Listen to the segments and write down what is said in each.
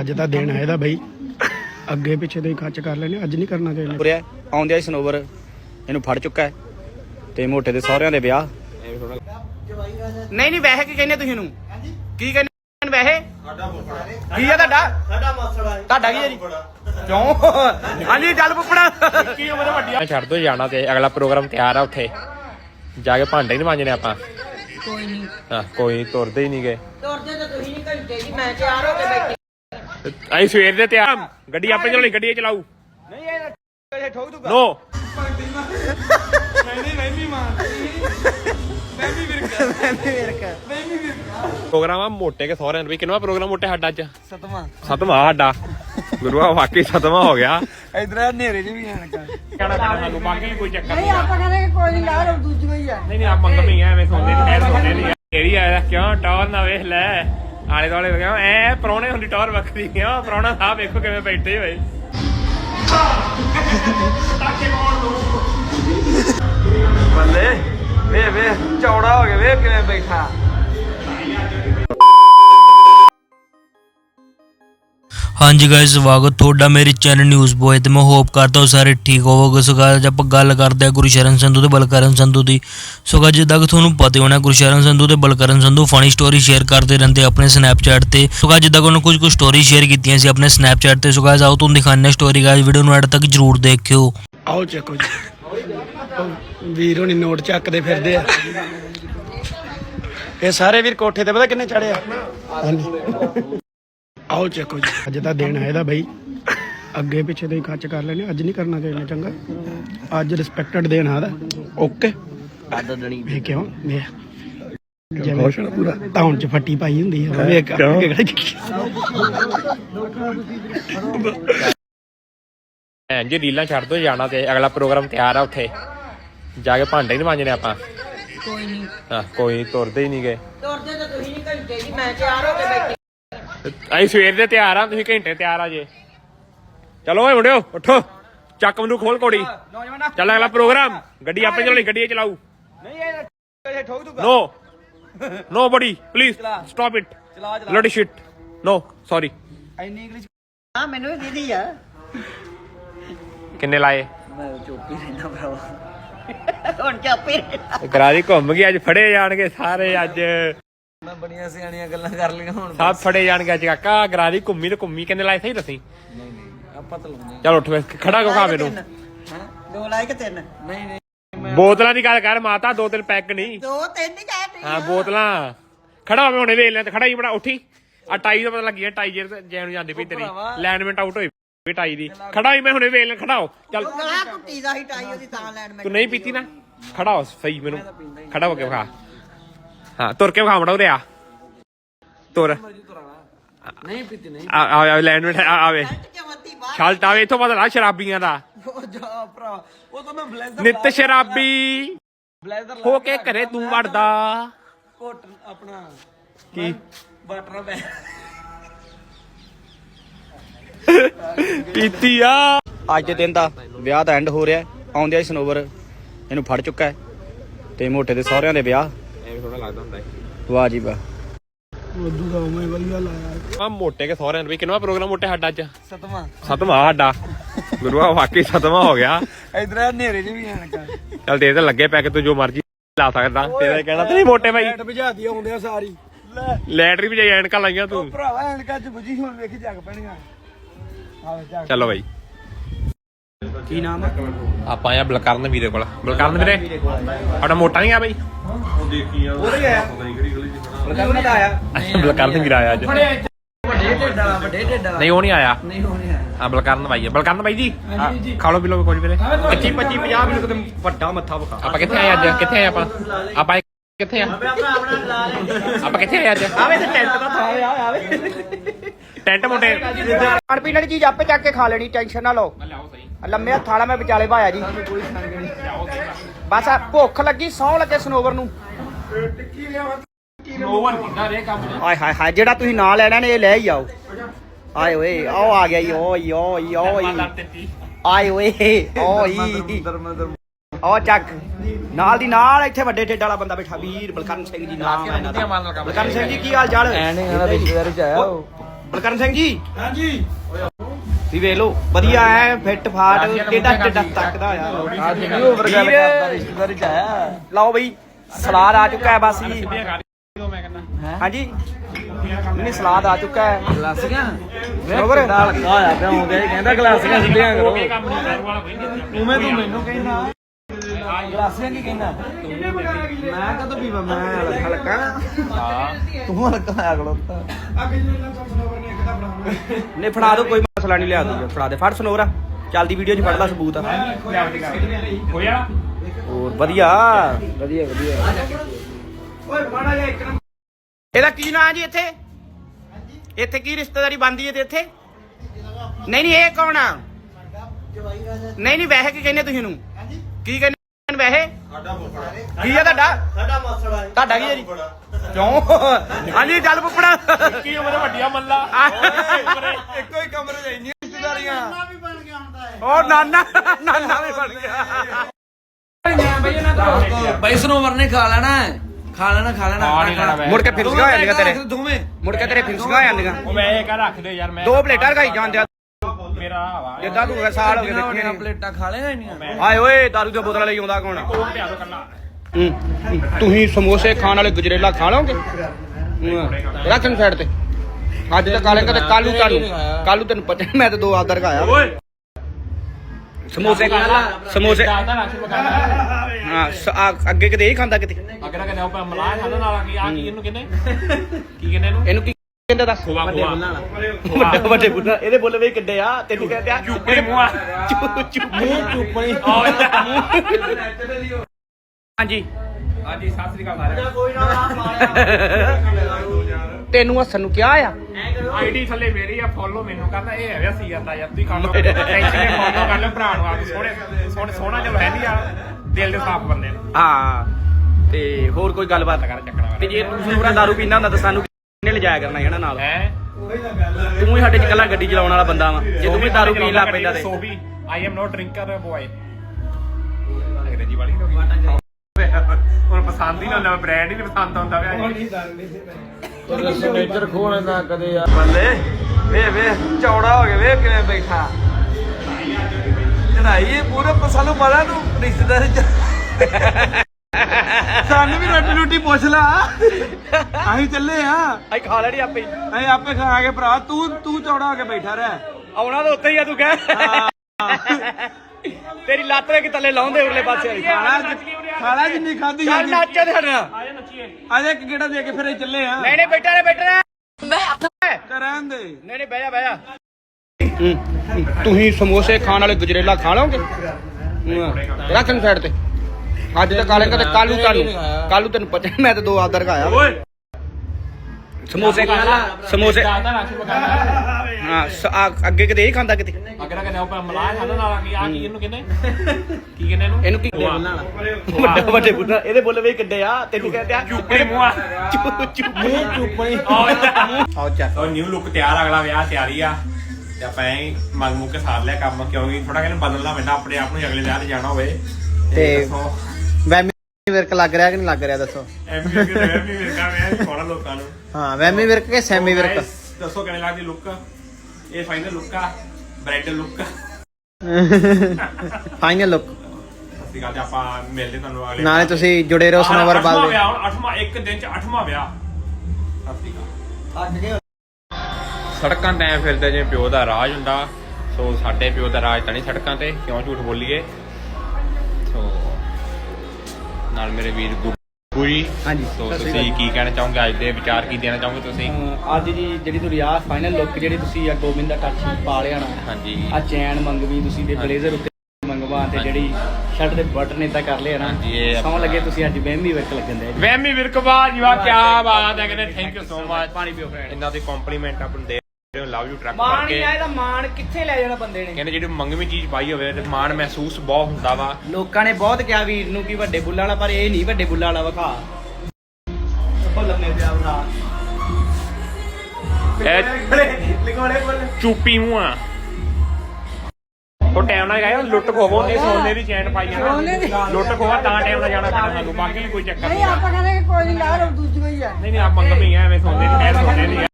ਅੱਜ ਦਾ ਦਿਨ ਹੈ ਇਹਦਾ ਬਈ। ਅੱਗੇ ਪਿੱਛੇ ਦੇ ਖਰਚ ਕਰ ਲੈਣੇ ਅੱਜ ਨਹੀਂ ਕਰਨਾ ਚਾਹੀਦਾ ਤੁਰਿਆ ਆਉਂਦਿਆ ਹੀ ਸਨੋਵਰ ਇਹਨੂੰ ਫੜ ਚੁੱਕਾ ਹੈ ਤੇ ਮੋਟੇ ਦੇ ਸਹੁਰਿਆਂ ਦੇ ਵਿਆਹ। ਨਹੀਂ ਨਹੀਂ ਵੈਸੇ ਕੀ ਕਹਿੰਦੇ ਤੁਸੀਂ ਇਹਨੂੰ? ਕੀ ਕਹਿੰਦੇ ਵੈਸੇ? ਕੀ ਆ ਤੁਹਾਡਾ? ਸਾਡਾ ਮਾਸੜਾ ਤੁਹਾਡਾ ਕੀ ਹੈ ਜੀ? ਕਿਉਂ? ਹਾਂਜੀ ਚੱਲ ਪੁੱਪੜਾ। ਕੀ ਉਮਰ ਵੱਡੀ ਮੈਂ ਛੱਡ ਦੋ ਜਾਣਾ ਤੇ ਅਗਲਾ ਪ੍ਰੋਗਰਾਮ ਤਿਆਰ ਆ ਉੱਥੇ। ਜਾ ਕੇ ਭਾਂਡੇ ਨਹੀਂ ਮਾਂਜਣੇ ਆਪਾਂ। ਕੋਈ ਨਹੀਂ ਹਾਂ ਕੋਈ ਤੁਰਦੇ ਹੀ ਨਹੀਂ ਗਏ ਤੁਰਦੇ ਤਾਂ ਤੁਸੀਂ ਨਹੀਂ ਘੰਟੇ ਜੀ ਮੈਂ ਤਿਆਰ ਹੋ ਕੇ ਬੈਠੀ। ਅਸੀਂ ਸਵੇਰ ਦੇ ਤਿਆਰ ਗੱਡੀ ਆਪੇ ਚਲਾਉਣੀ ਗੱਡੀ ਇਹ ਚਲਾਊ। ਨਹੀਂ ਇਹ ਇਹ ਠੋਕ ਦੂਗਾ। ਨੋ। ਪ੍ਰੋਗਰਾਮ ਆ ਮੋਟੇ ਕੇ ਸਹੁਰਿਆਂ ਦਾ ਵੀ। ਕਿੰਨਾ ਪ੍ਰੋਗਰਾਮ ਮੋਟੇ ਸਾਡਾ ਅੱਜ? ਸਤਵਾਂ। ਸਤਵਾਂ ਸਾਡਾ। ਗੁਰੂਆ ਵਾਕਈ ਸਤਵਾਂ ਹੋ ਗਿਆ। ਇਧਰ ਹਨੇਰੇ ਜੀ ਵੀ ਆਣ ਕਰ ਕਹਿਣਾ ਸਾਨੂੰ ਬਾਕੀ ਕੋਈ ਚੱਕਰ ਨਹੀਂ ਆਪਾਂ ਕਹਿੰਦੇ ਕਿ ਕੋਈ ਨਹੀਂ ਯਾਰ ਦੂਜੀ ਹੋਈ ਆ। ਨਹੀਂ ਨਹੀਂ ਆਪ ਮੰਗ ਨਹੀਂ ਐਵੇਂ ਸੌਂਦੇ ਨਹੀਂ ਐ ਸੌਂਦੇ ਨਹੀਂ ਤੇਰੀ ਆਇਆ ਕਿਉਂ? ਟੌਰ ਨਾ ਵੇਖ ਲੈ। ਆਲੇ ਦੁਆਲੇ ਕਿਉਂ ਐ ਪਰੌਣੇ ਹੁੰਦੀ ਟੌਰ ਵੱਖਰੀ ਕਿਉਂ ਪਰੌਣਾ ਸਾਹਿਬ ਵੇਖੋ ਕਿਵੇਂ ਬੈਠੇ ਹੋਏ। ਬੱਲੇ, ਵੇ ਵੇ, ਚੌੜਾ ਹੋ ਗਿਆ। ਵੇ, ਕਿਵੇਂ ਬੈਠਾ? ਹਾਂਜੀ ਗਾਇਸ ਸਵਾਗਤ ਤੁਹਾਡਾ ਮੇਰੇ ਚੈਨਲ ਨਿਊਜ਼ ਬੋਏ ਤੇ। ਮੈਂ ਹੋਪ ਕਰਦਾ ਹਾਂ ਸਾਰੇ ਠੀਕ ਹੋਵੋਗੇ। ਸੋ ਅੱਜ ਆਪਾਂ ਗੱਲ ਕਰਦੇ ਹਾਂ ਗੁਰਸ਼ਰਨ ਸੰਧੂ ਤੇ ਬਲਕਰਨ ਸੰਧੂ ਦੀ। ਸੋ guys, ਜਿੱਦਾਂ ਕਿ ਤੁਹਾਨੂੰ ਪਤਾ ਹੀ ਹੋਣਾ ਗੁਰਸ਼ਰਨ ਸੰਧੂ ਤੇ Balkaran Sandhu funny story share ਕਰਦੇ ਰਹਿੰਦੇ ਆਪਣੇ ਸਨੈਪਚੈਟ ਤੇ। ਸੋ guys, ਜਿੱਦਾਂ ਕਿ ਉਹਨਾਂ ਕੁਝ ਕੁ ਸਟੋਰੀ ਸ਼ੇਅਰ ਕੀਤੀਆਂ ਸੀ ਆਪਣੇ ਸਨੈਪਚੈਟ ਤੇ। ਸੋ guys, ਆਓ ਤੁਹਾਨੂੰ ਦਿਖਾਉਂਦੇ ਸਟੋਰੀ ਗਾਇਸ ਵੀਡੀਓ ਨੂੰ ਐਡ ਤੱਕ ਜਰੂਰ ਦੇਖਿਓ। ਆਓ ਚੱਕੋ ਜੀ। ਵੀਰ ਹੋਣੀ ਨੋਟ ਚੱਕਦੇ ਫਿਰਦੇ ਆ। ਇਹ ਸਾਰੇ ਵੀਰ ਕੋਠੇ ਤੇ ਪਤਾ ਕਿੰਨੇ ਚੜੇ ਆ? ਹਾਂਜੀ। ਆਓ ਚੱਕੋ ਜੀ। ਅੱਜ ਦਾ ਦਿਨ ਹੈ ਇਹਦਾ ਬਈ। ਅੱਗੇ ਪਿੱਛੇ ਦੇ ਖਰਚ ਕਰ ਲੈਣੇ ਅੱਜ ਨਹੀਂ ਕਰਨਾ ਚਾਹੀਦਾ ਚੰਗਾ। ਅੱਜ ਰਿਸਪੈਕਟਡ ਦਿਨ ਆ ਦਾ ਓਕੇ। ਅੱਡ ਦਣੀ ਵੇ ਕਿਉਂ ਵੇ ਜਿਵੇਂ ਪੂਰਾ। ਤਾਉਣ ਚ ਫੱਟੀ ਪਾਈ ਹੁੰਦੀ ਆ ਵੇ ਐਂ ਜੀ ਰੀਲਾਂ ਛੱਡ ਦੋ ਜਾਣਾ ਤੇ ਅਗਲਾ ਪ੍ਰੋਗਰਾਮ ਤਿਆਰ ਆ ਉੱਥੇ। ਜਾ ਕੇ ਭਾਂਡੇ ਨਹੀਂ ਮਾਂਜਣੇ ਆਪਾਂ। ਕੋਈ ਨਹੀਂ ਹਾਂ ਕੋਈ ਤੁਰਦੇ ਹੀ ਨਹੀਂ ਗਏ ਤੁਰਦੇ ਤਾਂ ਤੁਸੀਂ ਨਹੀਂ ਘੰਟੇ ਜੀ ਮੈਂ ਤਿਆਰ ਹੋ ਕੇ ਬੈਠੀ। ਅਸੀਂ ਸਵੇਰ ਦੇ ਤਿਆਰ ਆ ਤੁਸੀਂ ਘੰਟੇ ਤਿਆਰ ਆ ਜੇ। ਚਲੋ ਓਏ ਮੁੰਡਿਓ ਉੱਠੋ। ਚੱਕ ਮੈਨੂੰ ਖੋਲ ਕੋੜੀ ਚੱਲ ਅਗਲਾ ਪ੍ਰੋਗਰਾਮ ਗੱਡੀ ਆਪੇ ਚਲਾਉਣੀ ਗੱਡੀ ਚਲਾਊ। ਨਹੀਂ ਇਹ ਇਹ ਠੋਕ ਦੂਗਾ। No. No buddy please stop it ਚਲਾ ਸ਼ਿਟ ਨੋ ਸੌਰੀ ਇੰਨੀ ਇੰਗਲਿਸ਼ ਹਾਂ ਮੈਨੂੰ ਵੀ ਦੀਦੀ ਆ। ਕਿੰਨੇ ਲਾਏ? ਮੈਂ ਚੁੱਪ ਰਹਿਣਾ ਭਰਾਵਾ। ਹੁਣ ਚਾਪੇ ਗਰਾਰੀ ਘੁੰਮ ਗਈ ਅੱਜ ਫੜੇ ਜਾਣਗੇ ਸਾਰੇ ਅੱਜ। ਬੜੀਆਂ ਸਿਆਣੀਆਂ ਗੱਲਾਂ ਕਰ ਲਈਆਂ ਹੁਣ ਸਭ ਫੜੇ ਜਾਣਗੇ ਅੱਜ ਕਾਕਾ ਗਰਾਰੀ ਘੁੰਮੀ ਤੇ ਘੁੰਮੀ ਕਿੰਨੇ ਲਾਏ ਸਹੀ ਦੱਸੀ ਨਹੀਂ ਨਹੀਂ ਆਪਾਂ ਤਾਂ ਲਾਉਂਦੇ ਚਲ ਉੱਠ ਵੇ ਖੜਾ ਕੋ ਖਾ ਮੈਨੂੰ। ਹਾਂ? ਦੋ ਲਾਇ ਕਿ ਤਿੰਨ? ਨਹੀਂ ਨਹੀਂ। ਬੋਤਲਾਂ ਦੀ ਗੱਲ ਕਰ ਮਾਤਾ ਦੋ ਤਿੰਨ ਪੈਕ ਨਹੀਂ। ਦੋ ਤਿੰਨ ਹੀ ਕਹਿ ਹਾਂ ਬੋਤਲਾਂ। ਖੜਾ ਹੋਵੇ ਹੁਣੇ ਵੇਖ ਲੈ ਤੇ ਖੜਾ ਹੀ ਬੜਾ ਉੱਠੀ। ਆ ਟਾਈ ਦਾ ਪਤਾ ਲੱਗੀ ਟਾਈ ਜੇ ਜੈਨ ਨੂੰ ਜਾਂਦੀ ਪਈ ਤੇਰੀ। ਲਾਈਨਮੈਂਟ ਆਊਟ ਹੋਈ ਵੀ ਟਾਈ ਦੀ। ਖੜਾ ਹੀ ਮੈਂ ਹੁਣੇ ਵੇਖ ਲੈ ਖੜਾ ਹੋ। ਚੱਲ। ਗਲਾ ਕੁੱਟੀ ਦਾ ਹੀ ਟਾਈ ਉਹਦੀ ਤਾਂ ਮੈਂ ਤੂੰ ਨਹੀਂ ਪੀਤੀ ਨਾ? ਖੜਾ ਹੋ ਸਹੀ ਮੈਨੂੰ। ਖੜਾ ਹੋ ਕੇ ਵਿਖਾ ਹਾਂ ਤੁਰ ਕੇ ਵਿਖਾ ਮੜਾ ਉਰੇ ਆ। ਤੁਰ। ਨਹੀਂ ਪੀਤੀ ਨਹੀਂ ਆ ਆ ਆਵੇ। ਬਾਹਰ। ਛਲਟ ਆਵੇ ਇੱਥੋਂ ਪਤਾ ਲਾ ਸ਼ਰਾਬੀਆਂ ਦਾ। ਉਹ ਜਾ ਭਰਾ ਉਹ ਤਾਂ ਮੈਂ ਬਲੇਜ਼ਰ ਨਿਤ ਸ਼ਰਾਬੀ। ਬਲੇਜ਼ਰ ਹੋ ਕੇ ਘਰੇ ਤੂੰ ਵੜਦਾ। ਕੋਟ ਆਪਣਾ ਕੀ? ਬਟਰ ਪੈ ਪੀਤੀ ਆ। ਅੱਜ ਦੇ ਦਿਨ ਦਾ ਵਿਆਹ ਦਾ ਐਂਡ ਹੋ ਰਿਹਾ ਆਉਂਦਿਆ ਹੀ ਸਨੋਵਰ ਇਹਨੂੰ ਫੜ ਚੁੱਕਾ ਹੈ। ਤੇ ਮੋਟੇ ਦੇ ਸਹੁਰਿਆਂ ਦੇ ਵਿਆਹ ਐਵੇਂ ਥੋੜਾ ਲੱਗਦਾ ਹੁੰਦਾ ਵਾਹ ਜੀ ਵਾਹ। ਉਦੋਂ ਦਾ ਉਵੇਂ ਵਧੀਆ ਲਾਇਆ। ਆ ਮੋਟੇ ਕੇ ਸਹੁਰਿਆਂ ਦਾ ਵੀ ਕਿੰਨਾ ਪ੍ਰੋਗਰਾਮ ਮੋਟੇ ਸਾਡਾ ਅੱਜ? ਸਤਵਾਂ। ਸਤਵਾਂ ਸਾਡਾ। ਗੁਰੂਆ ਵਾਕਈ ਸਤਵਾਂ ਹੋ ਗਿਆ। ਇਧਰ ਹਨੇਰੇ ਜੀ ਵੀ ਆਣ ਕਰ ਚੱਲ ਦੇ ਤੇ ਲੱਗੇ ਪੈ ਕੇ ਤੂੰ ਜੋ ਮਰਜ਼ੀ ਲਾ ਸਕਦਾ। ਤੇਰਾ ਹੀ ਕਹਿਣਾ ਤੇ ਨਹੀਂ ਮੋਟੇ ਬਾਈ। ਲਾਈਟ ਬੁਝਾਦੀ ਆਉਂਦੇ ਆ ਸਾਰੀ। ਲੈ। ਲੈਟਰੀ ਵੀ ਜਾਈ ਐਨਕਾਂ ਲਾਈਆਂ ਤੂੰ। ਭਰਾਵਾ ਐਨਕਾਂ ਚ ਬੁਝੀ ਹੁਣ ਵੇਖੀ ਜੱਗ ਪੈਣੀਆਂ। ਆਵੇ ਜੱਗ ਚਲੋ ਬਾਈ। ਕੀ ਨਾਮ ਹੈ ਆਪਾਂ ਆ ਬਲਕਰਨ ਵੀਰੇ ਕੋਲ। ਬਲਕਰਨ ਵੀਰੇ। ਸਾਡਾ ਮੋਟਾ ਨਹੀਂ ਆ ਬਾਈ ਉਹਦੇ ਆਇਆ ਲਗਾਉਣਾ ਦਾ ਆਇਆ। ਬਲਕਰਨ ਵੀਰ ਆਇਆ ਅੱਜ। ਵੱਡੇ ਢਿੱਡ ਵਾਲਾ ਵੱਡੇ ਢਿੱਡ ਵਾਲਾ। ਨਹੀਂ ਉਹ ਨਹੀਂ ਆਇਆ। ਨਹੀਂ ਹੋਣੇ ਆ ਆ ਬਲਕਰਨ ਬਾਈ ਆ। ਬਲਕਰਨ ਬਾਈ ਜੀ ਆ, ਖਾ ਲਓ ਪੀ ਲਓ ਕੁਝ ਵੀਰੇ। 25 25 50 ਮੈਨੂੰ ਕਿਤੇ ਵੱਡਾ ਮੱਥਾ ਵਿਖਾ। ਆਪਾਂ ਕਿੱਥੇ ਆਏ ਅੱਜ? ਕਿੱਥੇ ਆਏ ਆਪਾਂ? ਆਪਾਂ ਕਿੱਥੇ ਆ? ਆਪਾਂ ਕਿੱਥੇ ਆਏ ਅੱਜ? ਆਵੇ ਤੇ ਟੈਂਟ ਦਾ ਥਾਂ ਆ ਆਵੇ। ਟੈਂਟ ਮੋਟੇ। ਖਾਣ ਪੀਣ ਵਾਲੀ ਚੀਜ਼ ਆਪੇ ਚੱਕ ਕੇ ਖਾ ਲੈਣੀ ਟੈਨਸ਼ਨ ਨਾ ਲਓ। ਲੰਮੇ ਹੱਥ ਵਾਲਾ ਮੈਂ ਵਿਚਾਲੇ ਭਾਇਆ ਜੀ। ਬਸ ਆ ਭੁੱਖ ਲੱਗੀ ਸੌ ਲੱਗੇ ਸਨੋਵਰ ਨੂੰ। ਨੋਵਨ ਕਿੰਨਾ ਰੇ ਕੰਮ ਆਏ ਹਾਏ ਹਾਏ ਜਿਹੜਾ ਤੁਸੀਂ ਨਾਂ ਲੈਣਾ ਨੇ ਇਹ ਲੈ ਹੀ ਆਓ। ਆਏ ਓਏ ਆਓ ਆ ਗਿਆ ਈ ਓਏ ਓਏ ਓਏ। ਆਏ ਓਏ ਓਏ। ਓ ਚੱਕ। ਨਾਲ ਦੀ ਨਾਲ ਇੱਥੇ ਵੱਡੇ ਢਿੱਡ ਵਾਲਾ ਬੰਦਾ ਬੈਠਾ ਵੀਰ ਬਲਕਰਨ ਸਿੰਘ ਜੀ ਨਾਮ ਹੈ ਇਹਨਾਂ ਦਾ ਬਲਕਰਨ ਸਿੰਘ ਜੀ ਕੀ ਹਾਲ ਚਾਲ? ਐਨੇ ਇਹਨਾਂ ਰਿਸ਼ਤੇਦਾਰੀ ਚ ਆਇਆ ਬਲਕਰਨ ਸਿੰਘ ਜੀ। ਹਾਂਜੀ। ਵੀ ਵੇਖ ਲਓ ਵਧੀਆ ਐ ਫਿੱਟ ਫਾਟ ਟੇਡਾ ਟੇਡਾ ਤੱਕਦਾ ਯਾਰ। ਰਿਸ਼ਤੇਦਾਰੀ ਚ ਆਇਆ। ਲਓ ਬਈ। ਸਲਾਦ ਆ ਚੁੱਕਾ ਹੈ ਬਸ ਜੀ। ਹਾਂਜੀ। ਨਹੀਂ ਸਲਾਦ ਆ ਚੁੱਕਾ ਹੈ। ਗਲਾਸੀਆਂ? ਸਰੋਵਰ ਨਾਲ ਪਿਆ ਹੋ ਗਿਆ ਕਹਿੰਦਾ ਗਲਾਸੀਆਂ ਸਿੱਧੀਆਂ ਕਰੋ। ਇਹ ਨਹੀਂ ਨਹੀਂ। ਉਵੇਂ ਤੂੰ ਮੈਨੂੰ ਕਹਿੰਦਾ। ਗਲਾਸੀਆਂ ਕੀ ਕਹਿੰਦਾ। ਮੈਂ ਕਦੋਂ ਪੀਵਾ? ਮੈਂ ਹਲਕਾ ਹਾਂ। ਤੂੰ ਹਲਕਾ ਆਇਆ ਖੜੋਤਾ ਅੱਗੇ ਜਿਹੜਾ ਸਨੋਵਰ ਨੇ ਇੱਕ ਦਾ ਬਣਾਉਣਾ ਨੇ ਫੜਾ ਦੋ ਕੋਈ ਮਸਲਾ ਨਹੀਂ ਲਿਆ ਦੂਗਾ। ਫੜਾ ਦੇ। ਫੜ ਸਨੋਰਾ ਚੱਲਦੀ ਵੀਡੀਓ 'ਚ ਫੜਦਾ ਸਬੂਤ। ਆ ਹੋਇਆ? ਹੋਰ ਵਧੀਆ। ਵਧੀਆ ਵਧੀਆ। ਓਏ ਮਾੜਾ ਜਿਹਾ ਇੱਕ ਨੰਬਰ। ਇਹਦਾ ਕੀ ਨਾਂ ਜੀ ਇੱਥੇ? ਇੱਥੇ ਕੀ ਰਿਸ਼ਤੇਦਾਰੀ ਬੰਦੀ ਹੈ ਤੇ ਇੱਥੇ? ਨਹੀਂ ਨਹੀਂ ਇਹ ਕੌਣ ਆ? ਨਹੀਂ ਨਹੀਂ ਵੈਸੇ ਕੀ ਕਹਿੰਦੇ ਤੁਸੀਂ ਨੂੰ ਕੀ ਕਹਿੰਦੇ ਵੈਸੇ? ਕੀ ਆ ਤੁਹਾਡਾ? ਸਾਡਾ ਮਸਲਾ ਤੁਹਾਡਾ ਕੀ ਹੈ ਜੀ? ਕਿਉਂ? ਹਾਂਜੀ ਚੱਲ ਪੁੱਪੜਾ ਕੀ ਉਮਰ ਵੱਡੀਆਂ ਮੱਲਾ। ਇੱਕੋ ਹੀ ਕਮਰੇ ਚ ਇੰਨੀਆਂ ਰਿਸ਼ਤੇਦਾਰੀਆਂ। ਉਹ ਨਾਨਾ ਨਾਨਾ ਵੀ ਬਣ ਗਿਆ। ਬਾਈ ਸਨੋਵਰ ਨੇ ਖਾ ਲੈਣਾ ਹੈ। ਖਾ ਲੈਣਾ ਖਾ ਲੈਣਾ। ਖਾ ਨਹੀਂ ਲੈਣਾ ਮੈਂ। ਮੁੜ ਕੇ ਫਿਰਸੀਆਂ ਹੋ ਜਾਂਦੀਆਂ ਤੇਰੇ। ਦੋਵੇਂ। ਮੁੜ ਕੇ ਤੇਰੇ ਫਿਰਸੀਆਂ ਹੋ ਜਾਂਦੀਆਂ। ਉਹ ਮੈਂ ਇਹ ਕਹ ਰੱਖ ਦੇ ਯਾਰ ਮੈਂ ਦੋ ਪਲੇਟਾਂ ਖਾਈ ਜਾਂਦੇ ਆ। ਮੇਰਾ ਹਵਾ ਜਿੱਦਾਂ ਤੂੰ ਸਾਲ ਹੋ ਗਏ ਦੇਖੀਆਂ ਹੋਣੀਆਂ ਨੀ। ਪਲੇਟਾਂ ਖਾ ਲੈਣਾ ਇੰਨੀਆਂ। ਆਏ ਓਏ ਦਾਰੂ ਦੀਆਂ ਬੋਤਲਾਂ ਲਈ ਆਉਂਦਾ ਕੌਣ ਕੋਲ ਪਿਆ ਦੋ ਕੱਲਾ ਹੂੰ। ਤੁਸੀਂ ਸਮੋਸੇ ਖਾਣ ਵਾਲੇ ਗਜਰੇਲਾ ਖਾ ਲਓਗੇ? ਰੱਖ ਨੂੰ ਸਾਈਡ ਤੇ। ਅੱਜ ਤਾਂ ਕਾਲੇ ਕਦੇ ਕੱਲੂ ਤੁਹਾਨੂੰ ਕੱਲੂ ਤੈਨੂੰ ਪਤਾ ਨੀ, ਮੈਂ ਤਾਂ ਦੋ ਆਦਰ ਖਾਇਆ। ਓਏ। ਸਮੋਸੇ ਸਮੋਸੇ ਦਾਦਾ ਰੱਖ ਪਕਾਣਾ ਹਾਂ ਸ- ਆ- ਅੱਗੇ ਕਦੇ ਇਹ ਖਾਂਦਾ ਕਿਤੇ? ਅਗਰ ਕਹਿੰਦੇ ਉਹ ਮਲਾਹ ਖਾਣਾ ਨਾਲ ਕੀ ਆ ਕੀ ਇਹਨੂੰ ਕਹਿੰਦੇ? ਕੀ ਕਹਿੰਦੇ ਇਹਨੂੰ? ਇਹਨੂੰ ਕੀ ਕਹਿੰਦੇ ਦੱਸ? ਖੋਵਾ ਖੋਵਾ ਵੱਡੇ ਵੱਡੇ ਬੁੱਢਾ ਇਹਦੇ ਬੁੱਲ ਵੀ ਕਿੱਡੇ ਆ ਤੈਨੂੰ ਕਹਿੰਦੇ ਆ। ਚੁੱਪੇ ਮੂੰਹ ਮੂੰਹ ਚੁੱਪਣੀ ਹਾਂਜੀ। ਹਾਂਜੀ ਸਤਿ ਸ੍ਰੀ ਅਕਾਲ ਤੈਨੂੰ ਹੱਸਣ ਨੂੰ ਕਿਹਾ ਆ? ਆਈਡੀ ਥੱਲੇ ਮੇਰੀ ਆ ਫੋਲੋ ਮੈਨੂੰ ਕਹਿੰਦਾ ਇਹ ਹੈਗਾ ਸੀ ਜਾਂਦਾ ਯਾਰ ਤੁਸੀਂ ਕਰ ਲਓ ਟੈਨਸ਼ਨ ਨੇ ਫੋਲੋ ਕਰ ਲਓ ਭਰਾ ਨੂੰ ਆ ਸੋਹਣੇ ਸੋਹਣੇ ਸੋਹਣਾ ਚਲੋ ਹੈ ਨਹੀਂ ਆ ਦਿਲ ਦੇ ਸਾਫ਼ ਬੰਦੇ ਨੇ। ਹਾਂ ਤੇ ਹੋਰ ਕੋਈ ਗੱਲਬਾਤ? ਕਰ ਚੱਕਣਾ ਤੇ ਜੇ ਤੂੰ ਪੂਰਾ ਦਾਰੂ ਪੀਂਦਾ ਹੁੰਦਾ ਤਾਂ ਸਾਨੂੰ ਕਿਹਨੇ ਲਿਜਾਇਆ ਕਰਨਾ ਹੈ ਨਾ ਨਾਲ? ਹੈ? ਤੂੰ ਹੀ ਸਾਡੇ ਚ ਇਕੱਲਾ ਗੱਡੀ ਚਲਾਉਣ ਵਾਲਾ ਬੰਦਾ ਵਾ। ਜੇ ਤੂੰ ਵੀ ਦਾਰੂ ਪੀਣ ਲੱਗ ਪੈਂਦਾ ਤੇ। So we I am not drinker boy ਅੰਗਰੇਜ਼ੀ ਵਾਲੀ ਹੋ ਗਈ। ਹੁਣ ਪਸੰਦ ਹੀ ਨਾ ਹੁੰਦਾ ਬ੍ਰਾਂਡ ਹੀ ਨਹੀਂ ਪਸੰਦ ਆਉਂਦਾ ਪਿਆ। ਸਿਗਨੇਚਰ ਖੋਣ ਨਾ ਕਦੇ ਯਾਰ ਬੱਲੇ ਵੇ ਵੇ ਚੌੜਾ ਹੋ ਗਿਆ ਵੇ ਕਿਵੇਂ ਬੈਠਾ। ਚੜਾਈ ਇਹ ਪੂਰੇ ਪਸਾਲੂ ਪਤਾ ਤੂੰ ਰਿਸ਼ਤੇਦਾਰ ਚ ਸਾਨੂੰ ਵੀ ਰੋਟੀ ਰੋਟੀ ਪੁੱਛ ਲਾ। ਅਸੀਂ ਚੱਲੇ ਆ। ਆਈ ਖਾ ਲੈਣੀ ਆਪੇ। ਅਸੀਂ ਆਪੇ ਖਾ ਕੇ ਭਰਾ ਤੂੰ ਤੂੰ ਚੌੜਾ ਹੋ ਕੇ ਬੈਠਾ ਰਹਿ। ਆਉਣਾ ਤਾਂ ਉੱਥੇ ਹੀ ਆ ਤੂੰ ਕਹਿ। ਤੇਰੀ ਲੱਤ ਵੇ ਕਿ ਥੱਲੇ ਲਾਉਂਦੇ ਉਰਲੇ ਪਾਸੇ ਵਾਲੀ। ਖਾਲਾ ਖਾਲਾ ਜਿੰਨੀ ਖਾਦੀ ਚੱਲ ਨੱਚ ਤੇ ਨੱਚੀਏ ਅੱਜ ਇੱਕ ਗੇੜਾ ਦੇ ਕੇ ਫਿਰ ਅਸੀਂ ਚੱਲੇ ਆ ਨਹੀਂ ਨਹੀਂ ਬੈਠਾ ਰਹਿ ਬੈਠਾ ਰਹਿ ਕਰਾਂ ਦੇ ਨਹੀਂ ਨਹੀਂ ਬਹਿ ਜਾ ਬਹਿ ਜਾ ਤੁਸੀਂ ਸਮੋਸੇ ਖਾਣ ਵਾਲੇ ਗਜਰੇਲਾ ਖਾ ਲਓਗੇ ਰੱਖ ਨੂੰ ਸਾਈਡ ਤੇ ਅੱਜ ਤਾਂ ਕਾਲੇ ਕਦੇ ਕੱਲੂ ਤੁਹਾਨੂੰ ਕੱਲੂ ਤੈਨੂੰ ਪਤਾ ਮੈਂ ਤਾਂ ਦੋ ਆਦਰ ਖਾਇਆ ਓਏ ਸਮੋਸੇ ਸਮੋਸੇ। ਦਾਦਾ ਰੱਖ ਪਕਾਣਾ ਹਾਂ ਸ- ਆ- ਅੱਗੇ ਕਦੇ ਇਹ ਖਾਂਦਾ ਕਿਤੇ? ਅਗਰ ਕਹਿੰਦੇ ਉਹ ਮਲਾਹ ਖਾਣਾ ਨਾਲ ਕੀ ਆ ਕੀ ਇਹਨੂੰ ਕਹਿੰਦੇ? ਕੀ ਕਹਿੰਦੇ ਇਹਨੂੰ? ਇਹਨੂੰ ਕੀ। ਵੱਡੇ ਵੱਡੇ ਬੁੱਢਾ ਇਹਦੇ ਬੁੱਲ ਵੀ ਕਿੱਡੇ ਆ ਤੈਨੂੰ ਕਹਿੰਦੇ ਆ ਚੁੱਪੇ ਮੂੰਹ ਚੁੱਪਣੀ ਚੁੱਪਣੀ ਆਓ ਚੱਲ। ਉਹ ਨਿਊ ਲੁੱਕ ਤਿਆਰ ਅਗਲਾ ਵਿਆਹ ਤਿਆਰੀ ਆ। ਤੇ ਆਪਾਂ ਐਂ ਮੰਗ ਮੁੱਕ ਕੇ ਸਾਰ ਲਿਆ ਕੰਮ ਕਿਉਂਕਿ ਥੋੜਾ ਕਹਿੰਦੇ ਬਦਲਣਾ ਪੈਂਦਾ ਆਪਣੇ ਆਪ ਨੂੰ ਅਗਲੇ ਵਿਆਹ ਤੇ ਜਾਣਾ ਹੋਵੇ। ਤੇ- ਵੈਮੀ ਵਿਰਕ ਲੱਗ ਰਿਹਾ ਕਿ ਨਹੀਂ ਲੱਗ ਰਿਹਾ ਦੱਸੋ? ਦੇ ਐਮਪੀ ਵਿਰਕਾ ਵਿਆਹ ਥੋੜਾ ਲੋਕਾਂ ਨੂੰ। ਹਾਂ ਵੈਮੀ ਵਿਰਕ ਕਿ ਸੈਮੀ ਵਿਰਕ? ਦੱਸੋ ਕਿਵੇਂ ਲੱਗਦੀ ਲੁੱਕ ਇਹ ਫਾਈਨਲ ਲੁੱਕ ਆ ਬ੍ਰਾਈਡਲ ਲੁੱਕ ਫਾਈਨਲ ਲੁੱਕ ਸਸਤੀ ਗੱਲ ਤੇ ਆਪਾਂ ਮਿਲਦੇ ਤੁਹਾਨੂੰ ਅਗਲੇ ਨਾਲੇ ਤੁਸੀਂ ਜੁੜੇ ਰਹੋ ਸਨੋਵਰ ਅੱਠਵਾਂ ਬਾਲ ਦੇ ਵਿਆਹ ਹੁਣ ਅੱਠਵਾਂ ਇੱਕ ਦਿਨ ਚ ਅੱਠਵਾਂ ਵਿਆਹ। ਸਸਤੀ ਗੱਲ ਸੜਕਾਂ ਤੇ ਐਂ ਫਿਰਦੇ ਜਿਵੇਂ ਪਿਓ ਦਾ ਰਾਜ ਹੁੰਦਾ ਸੋ ਸਾਡੇ ਪਿਓ ਦਾ ਰਾਜ ਤਾਂ ਨਹੀਂ ਸੜਕਾਂ ਤੇ ਕਿਉਂ ਝੂਠ ਬੋਲੀਏ? ਨਾਲ ਮੇਰੇ ਵੀਰ ਜੀ ਹਾਂਜੀ, ਸੋ ਤੁਸੀਂ ਕੀ ਕਹਿਣਾ ਚਾਹੋਗੇ? ਅੱਜ ਦੇ ਵਿਚਾਰ ਕੀ ਦੇਣਾ ਚਾਹੋਗੇ ਤੁਸੀਂ? ਅੱਜ ਜੀ ਜਿਹੜੀ ਤੁਸੀਂ ਆ ਫਾਈਨਲ ਲੁੱਕ ਜਿਹੜੀ ਤੁਸੀਂ ਆ ਗੋਬਿੰਦ ਦਾ ਟੱਚ ਪਾ ਲਿਆ ਨਾ ਹਾਂਜੀ। ਆ ਚੈਨ ਮੰਗਵੀ ਤੁਸੀਂ ਤੇ ਬਲੇਜ਼ਰ ਉੱਤੇ ਮੰਗਵਾ ਤੇ ਜਿਹੜੀ ਸ਼ਰਟ ਦੇ ਬਟਨ ਇਦਾਂ ਕਰ ਲਿਆ ਨਾ ਸੌਂ ਲੱਗੇ ਤੁਸੀਂ ਅੱਜ ਵਹਿਮੀ ਵਿਰਕ ਲੱਗਣ ਦੇ ਵੈਮੀ ਵਿਰਕਵਾ ਜੀ ਵਾਹ ਕੀ ਬਾਤ ਹੈ ਕਹਿੰਦੇ ਥੈਂਕ ਯੂ ਸੋ ਮਚ ਪਾਣੀ ਪੀਓ ਫਰੈਂਡ ਇਹਨਾਂ ਦੀ ਕੰਪਲੀਮੈਂਟ ਆਪਾਂ ਦੇ ਲਵ ਯੂ ਟਰੱਕ ਮਾਣ ਹੀ ਆ ਇਹਦਾ ਮਾਣ ਕਿੱਥੇ ਲੈ ਜਾਣਾ ਬੰਦੇ ਨੇ? ਕਹਿੰਦੇ ਜਿਹੜੀ ਮੰਗਵੀਂ ਚੀਜ਼ ਪਾਈ ਹੋਵੇ ਤੇ ਮਾਣ ਮਹਿਸੂਸ ਬਹੁਤ ਹੁੰਦਾ ਵਾ। ਲੋਕਾਂ ਨੇ ਬਹੁਤ ਕਿਹਾ ਵੀਰ ਨੂੰ ਕਿ ਵੱਡੇ ਬੁੱਲਾਂ ਵਾਲਾ ਪਰ ਇਹ ਨਹੀਂ ਵੱਡੇ ਬੁੱਲਾਂ ਵਾਲਾ ਵਿਖਾ। ਉਹ ਲੰਮੇ ਪਿਆ ਵਿਖਾ ਲਿਖੋੜੇ ਬੋਲ। ਚੂਪੀ ਮੂੰਹ। ਆ ਉਹ ਟਾਈਮ ਨਾਲ ਗਏ ਲੁੱਟ ਖੋਵੋ ਇਹ ਸੋਨੇ ਦੀ ਚੈਨ ਪਾਈ ਜਾਣਾ ਲੁੱਟ ਖੋਵਾ ਤਾਂ ਟਾਈਮ ਨਾਲ ਜਾਣਾ ਪੈਣਾ ਸਾਨੂੰ ਬਾਕੀ ਕੋਈ ਚੱਕਰ ਨਹੀਂ ਆਪਾਂ ਕਹਿੰਦੇ ਕੋਈ ਨਹੀਂ ਲਾ ਦੂਜੀ ਹੋਈ ਆ। ਨਹੀਂ ਨਹੀਂ ਆਪ ਮੰਗਵੀਂ ਐਵੇਂ ਸੋਨੇ ਦੀ ਐ ਸੋਨੇ ਦੀ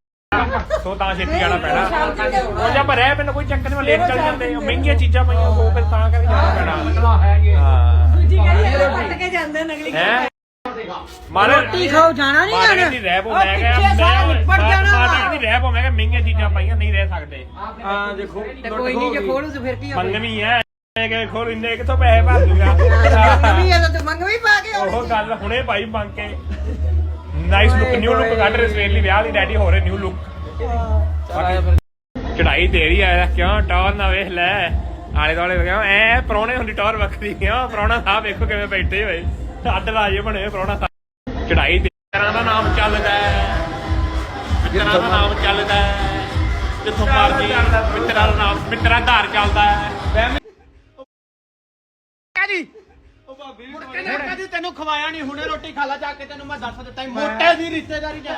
ਸੋ ਤਾਂ ਛੇਤੀ ਜਾਣਾ ਪੈਣਾ। ਉਹ ਜਾਂ ਪਰ ਰਹਿ ਮੈਨੂੰ ਕੋਈ ਚੱਕਰ ਨਹੀਂ ਮੈਂ ਲੇਟ ਚੱਲ ਜਾਂਦੇ ਉਹ ਮਹਿੰਗੀਆਂ ਚੀਜ਼ਾਂ ਪਈਆਂ ਉਹ ਫਿਰ ਤਾਂ ਕਰਕੇ ਜਾਣਾ ਪੈਣਾ। ਹਾਂ। ਦੂਜੀ ਕਹਿੰਦੀ ਵੱਟ ਕੇ ਜਾਂਦੇ ਨਗਲੀ ਹੈ? ਮਾਰੇ ਰੋਟੀ ਖਾਓ ਜਾਣਾ ਨਹੀਂ ਜਾਣਾ? ਦੀ ਰਹਿ ਉਹ ਮੈਂ ਕਿਹਾ ਪਿੱਛੇ ਸਾਰਾ ਨਿਪਟ ਜਾਣਾ। ਵਾ। ਮਾਰੇ ਦੀ ਰਹਿ ਮੈਂ ਕਿਹਾ ਮਹਿੰਗੀਆਂ ਚੀਜ਼ਾਂ ਪਾਈਆਂ ਨਹੀਂ ਰਹਿ ਸਕਦੇ। ਹਾਂ ਦੇਖੋ ਤੇ ਕੋਈ ਨਹੀਂ ਜੇ ਖੋਲੂ ਤੇ ਫਿਰ ਕੀ ਹੋਵੇ ਮੰਗਣੀ ਹੈ ਇਹ ਕਿ ਖੋਲ ਇੰਨੇ ਕਿੱਥੋਂ ਪੈਸੇ ਭਰ ਦੂਗਾ ਮੰਗਵੀ ਆ ਤਾਂ ਮੰਗਵੀ ਪਾ ਕੇ ਆਉਣੀ ਉਹ ਗੱਲ ਹੁਣੇ ਭਾਈ ਮੰਗ ਕੇ। ਨਾਈਸ ਲੁੱਕ ਨਿਊ ਲੁੱਕ ਕੱਢ ਰਹੇ ਸਵੇਰ ਲਈ ਵਿਆਹ ਲਈ ਡੈਡੀ ਹੋ ਰਹੇ ਨਿਊ ਲੁੱਕ ਚੜਾਈ ਤੇਰੀ ਆਇਆ ਕਿਉਂ ਟੌਰ ਨਾ ਵੇਖ ਲੈ। ਆਲੇ ਦੁਆਲੇ ਕਿਉਂ ਐ ਪ੍ਰਾਹੁਣੇ ਹੁੰਦੀ ਟੌਰ ਵੱਖਰੀ ਕਿਉਂ ਪ੍ਰਾਹੁਣਾ ਸਾਹਿਬ ਵੇਖੋ ਕਿਵੇਂ ਬੈਠੇ ਹੋਏ। ਅੱਡ ਲਾਜੇ ਬਣੇ ਹੋਏ ਪ੍ਰਾਹੁਣਾ ਸਾਹਿਬ ਚੜਾਈ ਤੇਰਾਂ ਦਾ ਨਾਮ ਚੱਲਦਾ ਹੈ। ਮਿੱਤਰਾਂ ਦਾ ਨਾਮ ਚੱਲਦਾ ਹੈ। ਜਿੱਥੋਂ ਮਰਜ਼ੀ ਮਿੱਤਰਾਂ ਦਾ ਨਾਮ ਮਿੱਤਰਾਂ ਦਾ ਧਾਰ ਚੱਲਦਾ ਹੈ। ਤੈਨੂੰ ਖਵਾਇਆ ਨਹੀਂ ਹੁਣੇ ਰੋਟੀ ਖਾ ਲਾ ਜਾ ਕੇ ਤੈਨੂੰ ਮੈਂ ਦੱਸ ਦਿੱਤਾ ਸੀ, ਮੋਟੇ ਦੀ ਰਿਸ਼ਤੇਦਾਰੀ ਚ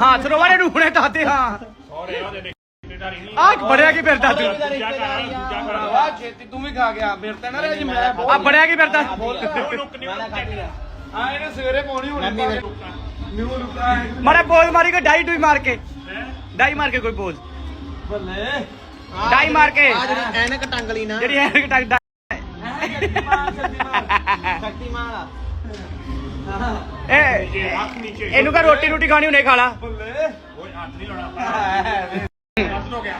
ਹਾਂ ਸਰੋਵਰ ਇਹਨੂੰ ਹੁਣੇ ਦੱਸਦੇ ਹਾਂ। ਸੋਰੇ ਉਹਦੇ ਰਿਸ਼ਤੇਦਾਰੀ ਨਹੀਂ। ਆਹ ਬੜਿਆ ਕੀ ਫਿਰਦਾ ਤੂੰ? ਦੂਜਾ ਕਰ ਆ। ਛੇਤੀ ਤੂੰ ਵੀ ਖਾ ਗਿਆ ਮੇਰੇ ਤੇ ਨਾ ਰਹਿ ਜੀ ਮੈਂ ਆ ਬੜਿਆ ਕੀ ਫਿਰਦਾ? ਨਿਊ ਲੁੱਕ ਨਿਊ ਲੁੱਕ ਆ ਇਹਨੇ ਸਵੇਰੇ ਪਾਉਣੀ ਹੋਣੀ ਨਿਊ ਲੁਕਾ ਮਾਰੇ ਬੋਲ ਮਾਰੀ ਕੋਈ ਡਾਈ ਡੂਈ ਮਾਰ ਕੇ। ਡਾਈ ਮਾਰ ਕੇ ਕੋਈ ਬੋਲ। ਬੱਲੇ। ਡਾਈ ਮਾਰ ਕੇ। ਆ ਜਿਹੜੀ ਐਨਕ ਟੰਗਲੀ ਨਾ। ਜਿਹੜੀ ਐਨਕ ਟੰਗ ਇਹਨੂੰ ਕਹ ਰੋਟੀ ਰੋਟੀ ਖਾਣੀ ਹੁਣੇ ਖਾ ਲਾ। ਬੱਲੇ ਓਏ ਹੱਥ ਨਹੀਂ ਲਾਉਣਾ ਹੱਥ ਹੋ ਗਿਆ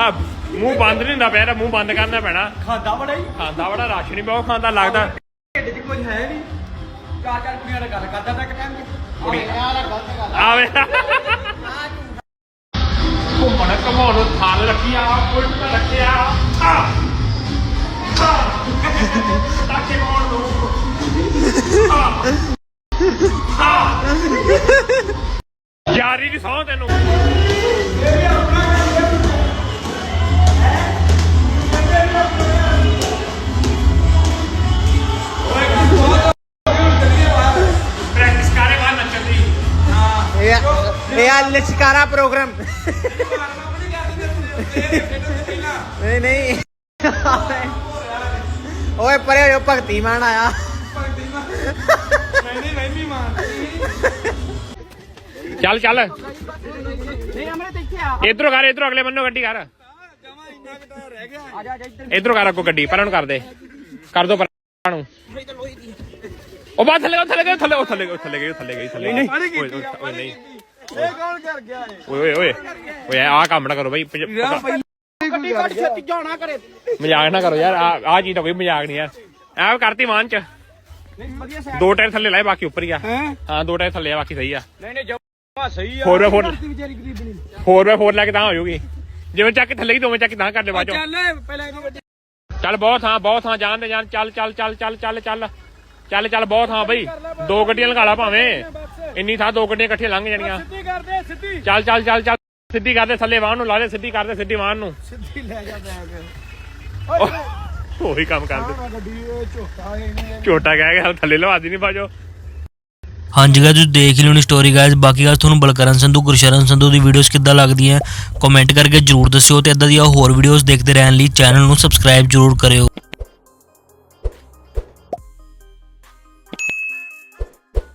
ਆ ਮੂੰਹ ਬੰਦ ਨਹੀਂ ਹੁੰਦਾ ਪਿਆ ਮੂੰਹ ਬੰਦ ਕਰਨਾ ਪੈਣਾ। ਖਾਦਾ ਬੜਾ ਹੀ। ਖਾਂਦਾ ਬੜਾ ਰਾਸ਼ਨ ਹੀ ਬਹੁਤ ਖਾਂਦਾ ਲੱਗਦਾ। ਢਿੱਡ 'ਚ ਕੁਝ ਹੈ ਨਹੀਂ। ਚਾਰ ਚਾਰ ਕੁੜੀਆਂ ਨਾਲ ਗੱਲ ਕਰਦਾ ਤਾਂ ਇੱਕ ਟਾਈਮ ਆਵੇ। ਘੁੰਮਣ ਘਮਾਉਣ ਨੂੰ ਥਾਲ ਰੱਖਿਆ ਉਲਟ ਰੱਖਿਆ। ਆ। ਤਾਕੇ ਮੋੜ ਨੂੰ ਆ। ਯਾਰੀ ਦੀ ਸੌਂ ਤੈਨੂੰ। ਆ ਲਚਕਾਰਾ ਪ੍ਰੋਗਰਾਮ। ਨਹੀਂ ਨਹੀਂ। ਓਏ ਪਰੇ ਹੋ ਭਗਤੀ ਮਾਨ ਆਇਆ। ਨਹੀਂ ਨਹੀਂ ਮਾਨ ਚੱਲ ਚੱਲ। ਨਹੀਂ ਅਮਰੇ ਇੱਥੇ ਆ। ਇਧਰੋਂ ਕਰ ਇਧਰੋਂ ਅਗਲੇ ਬੰਨੋ ਗੱਡੀ ਕਰ। ਜਮਾ ਇੰਨਾ ਕਿਤਾ ਰਹਿ ਗਿਆ ਆ ਜਾ ਜਾ ਇੱਧਰ ਇਧਰੋਂ ਕਰ ਅੱਗੋਂ ਗੱਡੀ ਪਰਾਂ ਨੂੰ ਕਰ ਦੇ। ਕਰ ਦੋ ਪਰਾਂ ਨੂੰ। ਉਹ ਬਾਹਰ ਥੱਲੇ ਥੱਲੇ ਗਏ ਥੱਲੇ ਉਹ ਥੱਲੇ ਗਏ ਥੱਲੇ ਗਏ ਥੱਲੇ ਗਏ ਥੱਲੇ ਨਹੀਂ ਓਏ ਨਹੀਂ। ਇਹ ਕੌਣ ਕਰ ਗਿਆ ਇਹ? ਓਏ ਓਏ। ਓਏ ਓਏ ਆਹ ਕੰਮ ਨਾ ਕਰੋ ਬਾਈ ਪੰਜ- ਛੇਤੀ ਜਾਣਾ ਮਜ਼ਾਕ ਨਾ ਕਰੋ ਯਾਰ ਆ ਆ ਚੀਜ਼ ਤਾਂ ਕੋਈ ਮਜ਼ਾਕ ਨਹੀਂ ਯਾਰ। ਐ ਕਰਤੀ ਮਾਨ ਚ। ਵਧੀਆ ਦੋ ਟਾਇਰ ਥੱਲੇ ਲਾਏ ਬਾਕੀ ਉੱਪਰ ਹੀ ਆ। ਹੈ? ਹਾਂ ਦੋ ਟਾਇਰ ਥੱਲੇ ਆ ਬਾਕੀ ਸਹੀ ਆ। ਨਹੀਂ ਨਹੀਂ ਜਮਾ ਸਹੀ ਆ। 4x4 ਵਿਚਾਰੀ ਗਰੀਬਣੀ 4x4 ਲੈ ਕੇ ਤਾਂ ਹੋ ਜਿਵੇਂ ਚੱਕ ਥੱਲੇ ਹੀ ਦੋਵੇਂ ਚੱਕ ਤਾਂ ਕਰ ਲੈ ਬਾਜੋ ਚੱਲ ਪਹਿਲਾਂ ਇਹਨੂੰ ਵੱਡੀ ਚੱਲ ਬਹੁਤ ਹਾਂ ਬਹੁਤ ਹਾਂ ਜਾਣ ਦੇ ਜਾਣ। ਚੱਲ ਚੱਲ ਚੱਲ ਚੱਲ ਚੱਲ ਚੱਲ। ਚੱਲ ਚੱਲ ਬਹੁਤ ਹਾਂ ਬਈ। ਦੋ ਗੱਡੀਆਂ ਲਗਾ ਲਾ ਭਾਵੇਂ। ਇੰਨੀ ਥਾਂ ਦੋ ਗੱਡੀਆਂ ਇਕੱਠੀਆਂ ਲੰਘ ਜਾਣੀਆਂ। ਸਿੱਧੀ ਕਰ ਦੇ ਸਿੱਧੀ। ਚੱਲ ਚੱਲ ਚੱਲ ਚੱਲ। ਸਿੱਧੀ ਕਰਦੇ ਥੱਲੇ ਵਾਹਨ ਨੂੰ ਲਾ ਦੇ ਸਿੱਧੀ ਕਰਦੇ ਸਿੱਧੀ ਵਾਹਨ ਨੂੰ। ਸਿੱਧੀ ਲੈ ਜਾ ਬੈਗ। ਉਹੀ ਕੰਮ ਕਰਦੇ ਗੱਡੀ ਇਹ ਝੋਟਾ ਇਹਨੇ। ਛੋਟਾ ਕਹਿ ਗਿਆ ਥੱਲੇ ਲਵਾ ਦੀ ਨਹੀਂ ਬਾਜੋ। ਹਾਂਜੀ ਗਾਇਸ ਤੁਸੀਂ ਦੇਖ ਹੀ ਲਿਓਣੀ ਸਟੋਰੀ ਗਾਇਸ ਬਾਕੀ ਗੱਲ ਤੁਹਾਨੂੰ ਬਲਕਰਨ ਸੰਧੂ ਗੁਰਸ਼ਰਨ ਸੰਧੂ ਦੀ ਵੀਡੀਓਜ਼ ਕਿੱਦਾਂ ਲੱਗਦੀਆਂ ਕਮੈਂਟ ਕਰਕੇ ਜਰੂਰ ਦੱਸਿਓ ਤੇ ਇਦਾਂ ਦੀਆਂ ਹੋਰ ਵੀਡੀਓਜ਼ ਦੇਖਦੇ ਰਹਿਣ ਲਈ ਚੈਨਲ ਨੂੰ ਸਬਸਕ੍ਰਾਈਬ ਜਰੂਰ ਕਰਿਓ।